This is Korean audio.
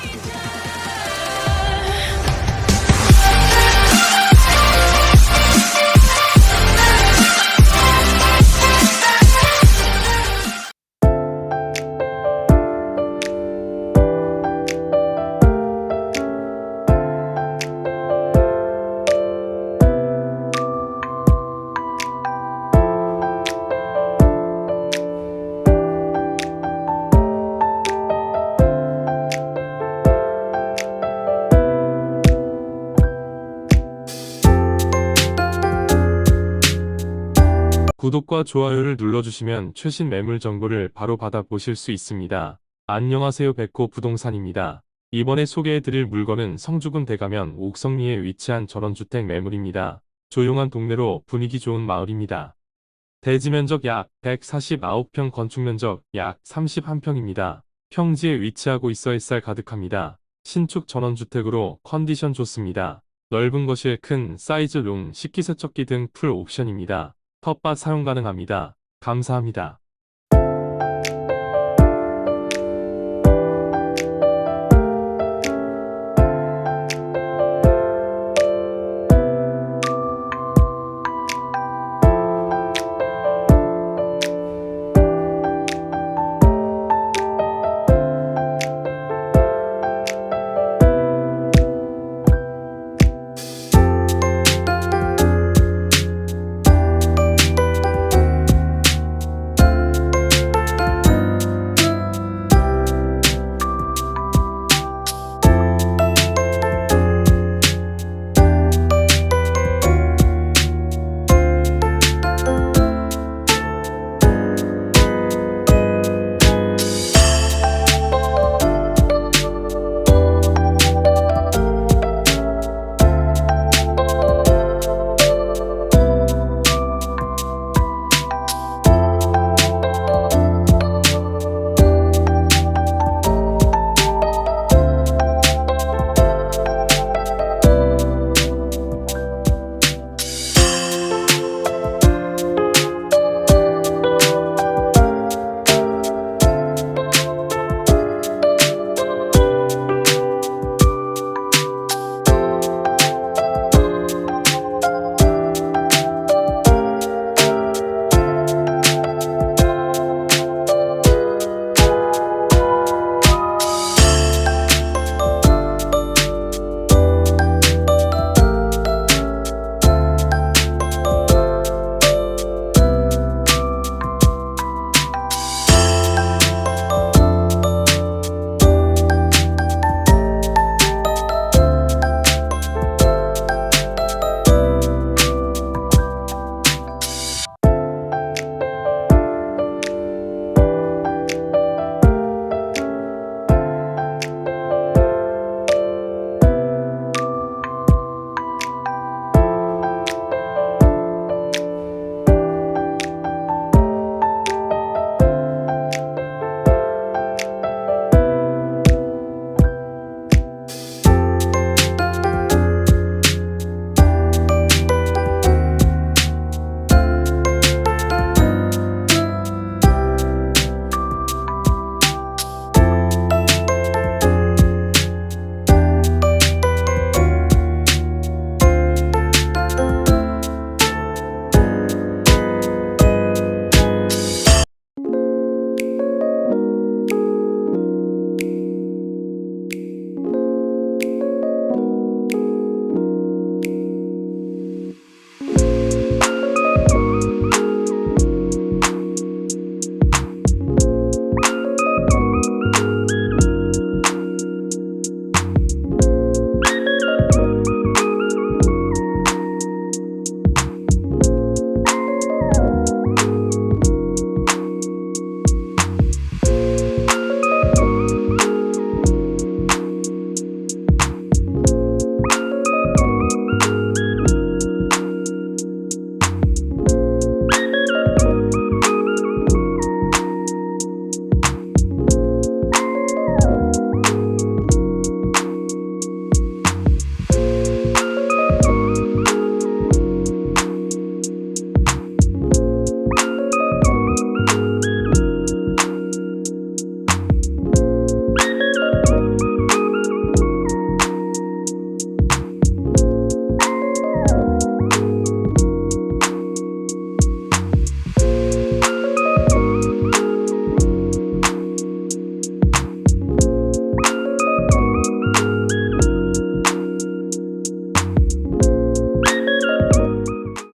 Danger. 구독과 좋아요를 눌러주시면 최신 매물 정보를 바로 받아보실 수 있습니다. 안녕하세요 백호 부동산입니다. 이번에 소개해드릴 물건은 성주군 대가면 옥성리에 위치한 전원주택 매물입니다. 조용한 동네로 분위기 좋은 마을입니다. 대지 면적 약 149평 건축 면적 약 31평입니다. 평지에 위치하고 있어 햇살 가득합니다. 신축 전원주택으로 컨디션 좋습니다. 넓은 거실 큰 사이즈 룸 식기세척기 등 풀 옵션입니다. 텃밭 사용 가능합니다. 감사합니다.